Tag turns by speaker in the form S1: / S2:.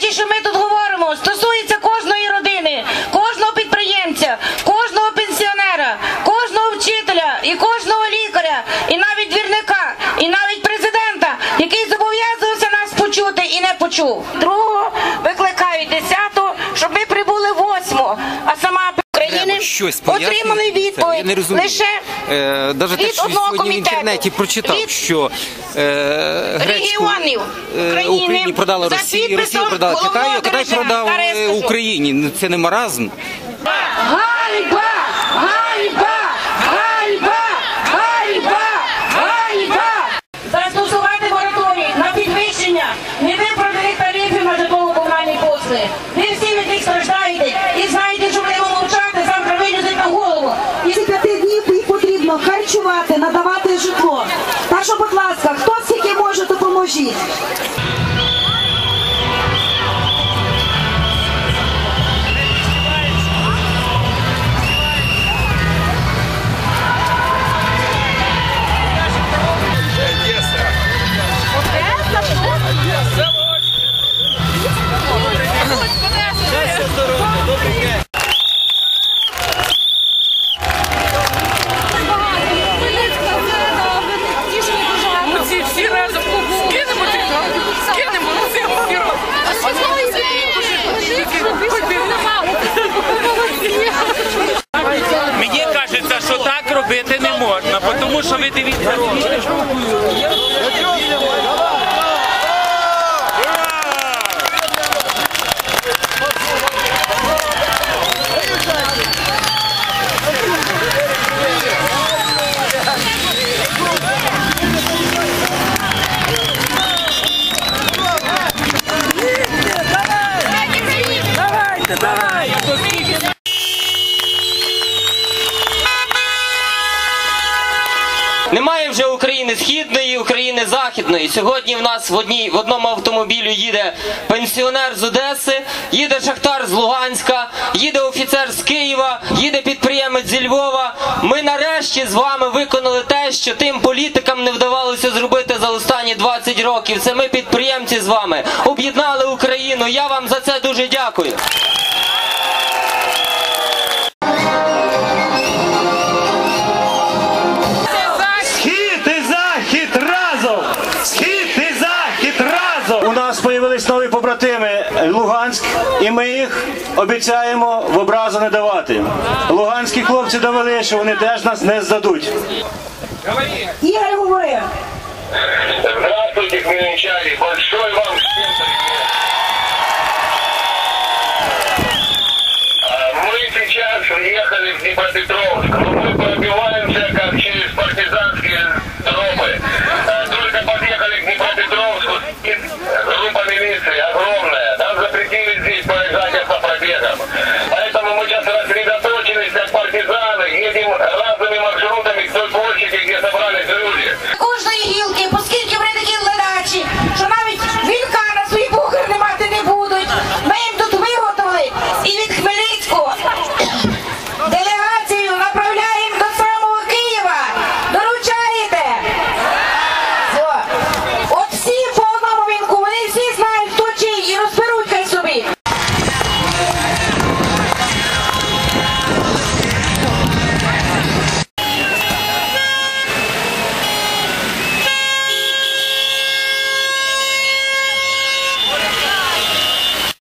S1: речі, що ми тут говоримо, стосується кожної родини, кожного підприємця, кожного пенсіонера, кожного вчителя і кожного лікаря, і навіть двірника, і навіть президента, який зобов'язувався нас почути і не почув. Другого викликають десятого, щоб ми прибули восьмого, а сама
S2: Щось
S1: отримали
S2: пояснювати.
S1: Відповідь
S2: Я не розумію.
S1: лише
S2: Е, Навіть те,
S1: від
S2: що
S1: одного
S2: сьогодні в
S1: комітету.
S2: інтернеті прочитав,
S1: Від
S2: що е, гречку
S1: регіонів
S2: е,
S1: України
S2: Україні продала
S1: за
S2: Росії,
S1: підписом
S2: Росія продала
S1: головного
S2: Китаю, а Китай
S1: дирижера.
S2: продав е. Україні. Це не маразм.
S1: Ганьба! Ганьба!
S3: Їх потрібно харчувати, надавати житло. Так що, будь ласка, хто скільки може, допоможіть.
S4: тому що ви дивіться.
S5: Немає вже України східної, України західної. Сьогодні в нас в одній в одному автомобілі їде пенсіонер з Одеси, їде шахтар з Луганська, їде офіцер з Києва, їде підприємець зі Львова. Ми нарешті з вами виконали те, що тим політикам не вдавалося зробити за останні 20 років. Це ми підприємці з вами об'єднали Україну. Я вам за це дуже дякую.
S6: Побратими Луганськ, і ми їх обіцяємо в образу не давати. Луганські хлопці довели, що вони теж нас не здадуть.
S3: Ігор говорив.
S7: Здравствуйте, хмельничане! Большой вам всем привет! Мы сейчас ехали в Днепропетровск